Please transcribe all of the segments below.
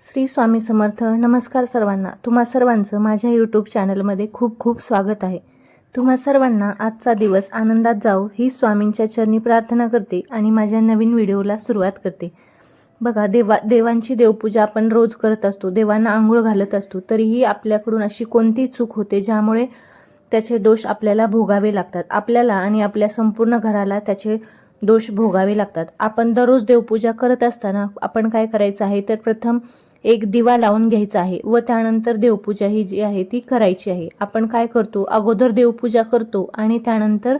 श्री स्वामी समर्थ नमस्कार सर्वांना. तुम्हा सर्वांचं माझ्या यूट्यूब चॅनलमध्ये खूप खूप स्वागत आहे. तुम्हा सर्वांना आजचा दिवस आनंदात जाओ ही स्वामींच्या चरणी प्रार्थना करते आणि माझ्या नवीन व्हिडिओला सुरुवात करते. बघा देवा देवांची देवपूजा आपण रोज करत असतो देवांना आंघोळ घालत असतो तरीही आपल्याकडून अशी कोणती चूक होते ज्यामुळे त्याचे दोष आपल्याला भोगावे लागतात? आपल्याला आणि आपल्या संपूर्ण घराला त्याचे दोष भोगावे लागतात. आपण दररोज देवपूजा करत असताना आपण काय करायचं आहे? तर प्रथम एक दिवा लावून घ्यायचा आहे व त्यानंतर देवपूजा ही जी आहे ती करायची आहे. आपण काय करतो? अगोदर देवपूजा करतो आणि त्यानंतर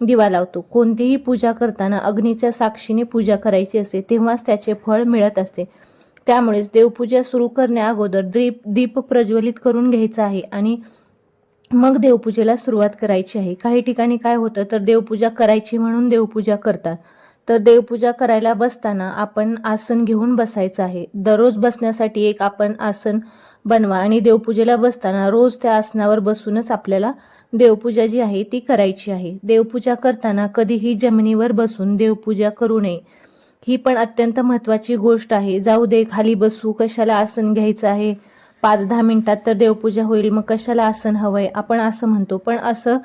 दिवा लावतो. कोणतीही पूजा करताना अग्नीच्या साक्षीने पूजा करायची असते तेव्हाच त्याचे फळ मिळत असते. त्यामुळेच देवपूजा सुरू करण्या अगोदर दीप दीप प्रज्वलित करून घ्यायचा आहे आणि मग देवपूजेला सुरुवात करायची आहे. काही ठिकाणी काय होतं? तर देवपूजा करायची म्हणून देवपूजा करतात. तर देवपूजा करायला बसताना आपण आसन घेऊन बसायचं आहे. दररोज बसण्यासाठी एक आपण आसन बनवा आणि देवपूजेला बसताना रोज त्या आसनावर बसूनच आपल्याला देवपूजा जी आहे ती करायची आहे. देवपूजा करताना कधीही जमिनीवर बसून देवपूजा करू नये. ही पण अत्यंत महत्त्वाची गोष्ट आहे. जाऊ दे खाली बसू कशाला आसन घ्यायचं आहे? पाच दहा मिनिटात तर देवपूजा होईल मग कशाला आसन हवंय? आपण असं म्हणतो पण असं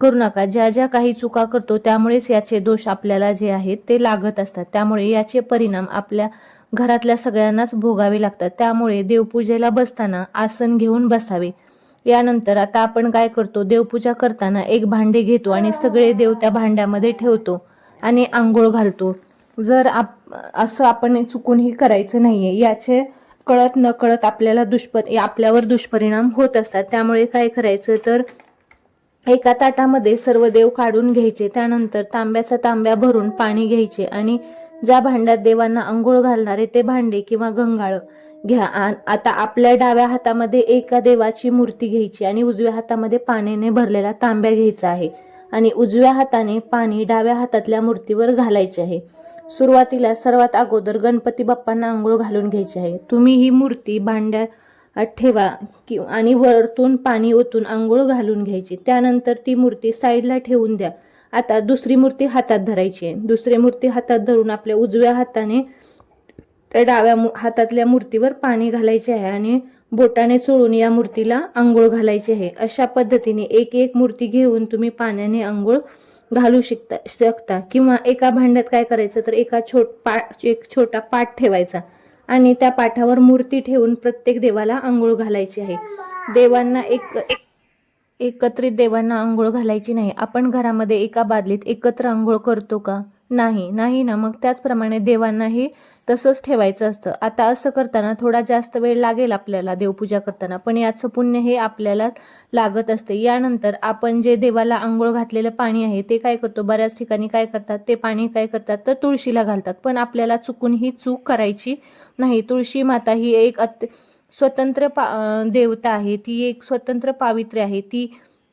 करू नका. ज्या ज्या काही चुका करतो त्यामुळेच याचे दोष आपल्याला जे आहेत ते लागत असतात. त्यामुळे याचे परिणाम आपल्या घरातल्या सगळ्यांनाच भोगावे लागतात. त्यामुळे देवपूजेला बसताना आसन घेऊन बसावे. यानंतर आता आपण काय करतो? देवपूजा करताना एक भांडे घेतो आणि सगळे देव त्या भांड्यामध्ये ठेवतो आणि आंघोळ घालतो. जर आप असं आपण चुकूनही करायचं नाहीये याचे कळत न कळत आपल्याला दुष्पर आपल्यावर दुष्परिणाम होत असतात. त्यामुळे काय करायचं तर एका ताटामध्ये सर्व देव काढून घ्यायचे. त्यानंतर तांब्याचा तांब्या भरून पाणी घ्यायचे आणि ज्या भांड्यात देवांना आंघोळ घालणारे ते भांडे किंवा गंगाळ घ्या. आता आपल्या डाव्या हातामध्ये एका देवाची मूर्ती घ्यायची आणि उजव्या हातामध्ये पाण्याने भरलेला तांब्या घ्यायचा आहे आणि उजव्या हाताने पाणी डाव्या हातातल्या मूर्तीवर घालायचे आहे. सुरुवातीला सर्वात अगोदर गणपती बाप्पांना आंघोळ घालून घ्यायची आहे. तुम्ही ही मूर्ती भांड्या ठेवा. कि आणि वरतून पाणी ओतून आंघोळ घालून घ्यायची. त्यानंतर ती मूर्ती साईडला ठेवून द्या. आता दुसरी मूर्ती हातात धरायची आहे. दुसरी मूर्ती हातात धरून आपल्या उजव्या हाताने त्या डाव्या हातातल्या मूर्तीवर पाणी घालायचे आहे आणि बोटाने चोळून या मूर्तीला आंघोळ घालायची आहे. अशा पद्धतीने एक एक मूर्ती घेऊन तुम्ही पाण्याने आंघोळ घालू शकता शकता. किंवा एका भांड्यात काय करायचं तर एका छोट पा एक छोटा पाट ठेवायचा. आणि त्या पाठावर मूर्ती ठेवून प्रत्येक देवाला आंघोळ घालायची आहे. देवांना एक एक- एकत्रित देवांना आंघोळ घालायची नाही. आपण घरामध्ये एका बादलीत एकत्र आंघोळ करतो का? नाही नाही ना. मग त्याचप्रमाणे देवांनाही तसंच ठेवायचं असतं. आता असं करताना थोडा जास्त वेळ लागेल आपल्याला देवपूजा करताना पण याचं पुण्य हे आपल्याला लागत असते. यानंतर आपण जे देवाला आंघोळ घातलेलं पाणी आहे ते काय करतो? बऱ्याच ठिकाणी काय करतात? ते पाणी काय करतात? तर तुळशीला घालतात. पण आपल्याला चुकून ही चूक करायची नाही. तुळशी माता ही एक अत्य स्वतंत्र पा देवता आहे. ती एक स्वतंत्र पावित्र्य आहे. ती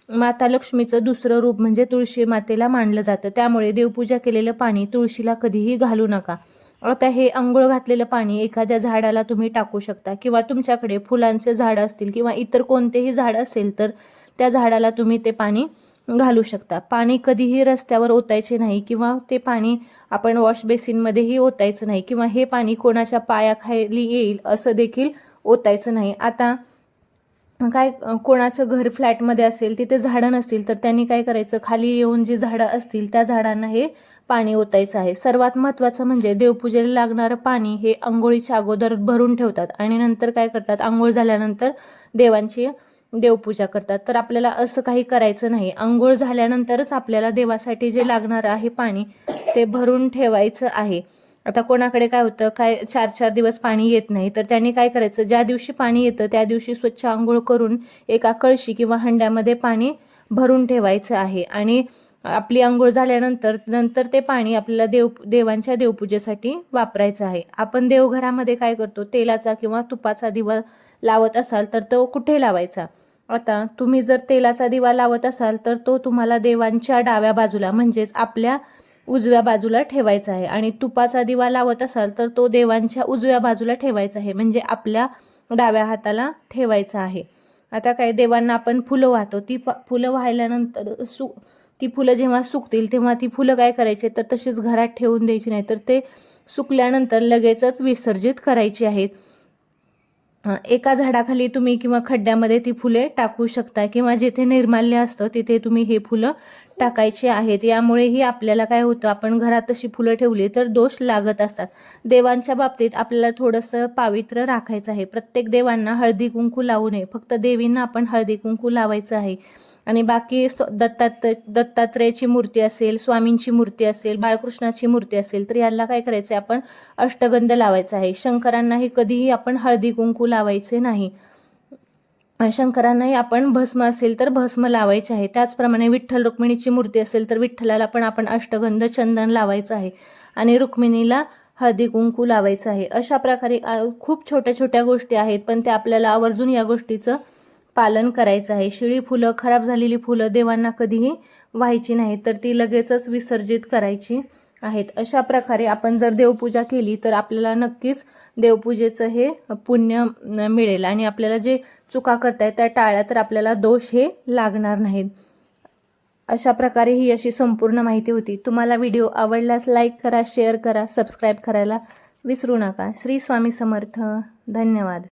माता लक्ष्मीचं दुसरं रूप म्हणजे तुळशी मातेला मानलं जातं. त्यामुळे देवपूजा केलेलं पाणी तुळशीला कधीही घालू नका. आता हे आंघोळ घातलेलं पाणी एखाद्या झाडाला तुम्ही टाकू शकता किंवा तुमच्याकडे फुलांचे झाडं असतील किंवा इतर कोणतेही झाड असेल तर त्या झाडाला तुम्ही ते पाणी घालू शकता. पाणी कधीही रस्त्यावर ओतायचे नाही किंवा ते पाणी आपण वॉश बेसिनमध्येही ओतायचं नाही किंवा हे पाणी कोणाच्या पायाखाली येईल असं देखील ओतायचं नाही. आता काय कोणाचं घर फ्लॅटमध्ये असेल तिथे झाडं नसतील तर त्यांनी काय करायचं? खाली येऊन जी झाडं असतील त्या झाडांना हे पाणी ओतायचं आहे. सर्वात महत्त्वाचं म्हणजे देवपूजेला लागणारं पाणी हे आंघोळीच्या अगोदर भरून ठेवतात आणि नंतर काय करतात? आंघोळ झाल्यानंतर देवांची देवपूजा करतात. तर आपल्याला असं काही करायचं नाही. आंघोळ झाल्यानंतरच आपल्याला देवासाठी जे लागणारं आहे पाणी ते भरून ठेवायचं आहे. आता कोणाकडे काय होतं? काय चार चार दिवस पाणी येत नाही. तर त्यांनी काय करायचं? ज्या दिवशी पाणी येतं त्या दिवशी स्वच्छ आंघोळ करून एका कळशी किंवा हंड्यामध्ये पाणी भरून ठेवायचं आहे. आणि आपली आंघोळ झाल्यानंतर नंतर ते पाणी आपल्याला देव देवांच्या देवपूजेसाठी वापरायचं आहे. आपण देवघरामध्ये काय करतो? तेलाचा किंवा तुपाचा दिवा लावत असाल तर तो कुठे लावायचा? आता तुम्ही जर तेलाचा दिवा लावत असाल तर तो तुम्हाला देवांच्या डाव्या बाजूला म्हणजेच आपल्या उजव्या बाजूला ठेवायचा आहे. आणि तुपाचा दिवा लावत असाल तर तो देवांच्या उजव्या बाजूला ठेवायचा आहे. म्हणजे आपल्या डाव्या हाताला ठेवायचा आहे. आता काय देवांना आपण फुलं वाहतो. ती फ- फुलं वाहिल्यानंतर सु ती फुलं जेव्हा सुकतील तेव्हा ती फुलं काय करायची? तर तशीच घरात ठेवून द्यायची नाही तर ते सुकल्यानंतर लगेचच विसर्जित करायची आहेत. एका झाडाखाली तुम्ही किंवा खड्ड्यामध्ये ती फुले टाकू शकता किंवा जिथे निर्माल्य असतं तिथे तुम्ही हे फुलं टाकायचे आहेत. यामुळेही आपल्याला काय होतं आपण घरात तशी फुलं ठेवली तर दोष लागत असतात. देवांच्या बाबतीत आपल्याला थोडंसं पावित्र्य राखायचं आहे. प्रत्येक देवांना हळदी कुंकू लावू नये. फक्त देवींना आपण हळदी कुंकू लावायचं आहे. आणि बाकी स- दत्तात दत्तात्रेयाची मूर्ती असेल स्वामींची मूर्ती असेल बाळकृष्णाची मूर्ती असेल तर याला काय करायचं आहे आपण अष्टगंध लावायचा आहे. शंकरांनाही कधीही आपण हळदी कुंकू लावायचे नाही. शंकरांनाही आपण भस्म असेल तर भस्म लावायचे आहे. त्याचप्रमाणे विठ्ठल रुक्मिणीची मूर्ती असेल तर विठ्ठलाला पण आपण अष्टगंध चंदन लावायचं आहे. आणि रुक्मिणीला हळदी कुंकू लावायचं आहे. अशा प्रकारे खूप छोट्या छोट्या गोष्टी आहेत पण त्या आपल्याला आवर्जून या गोष्टीचं पालन करायचं आहे. शिळी फुलं खराब झालेली फुलं देवांना कधीही व्हायची नाही तर ती लगेचच विसर्जित करायची. आहेत. अशा प्रकारे आपण जर देवपूजा केली तर आपल्याला नक्कीच देवपूजेचं हे पुण्य मिळेल. आणि आपल्याला जे चुका करतायत त्या टाळल्या तर आपल्याला दोष हे लागणार नाहीत. अशा प्रकारे ही अशी संपूर्ण माहिती होती. तुम्हाला व्हिडिओ आवडल्यास लाईक करा शेअर करा सबस्क्राईब करायला विसरू नका. श्री स्वामी समर्थ. धन्यवाद.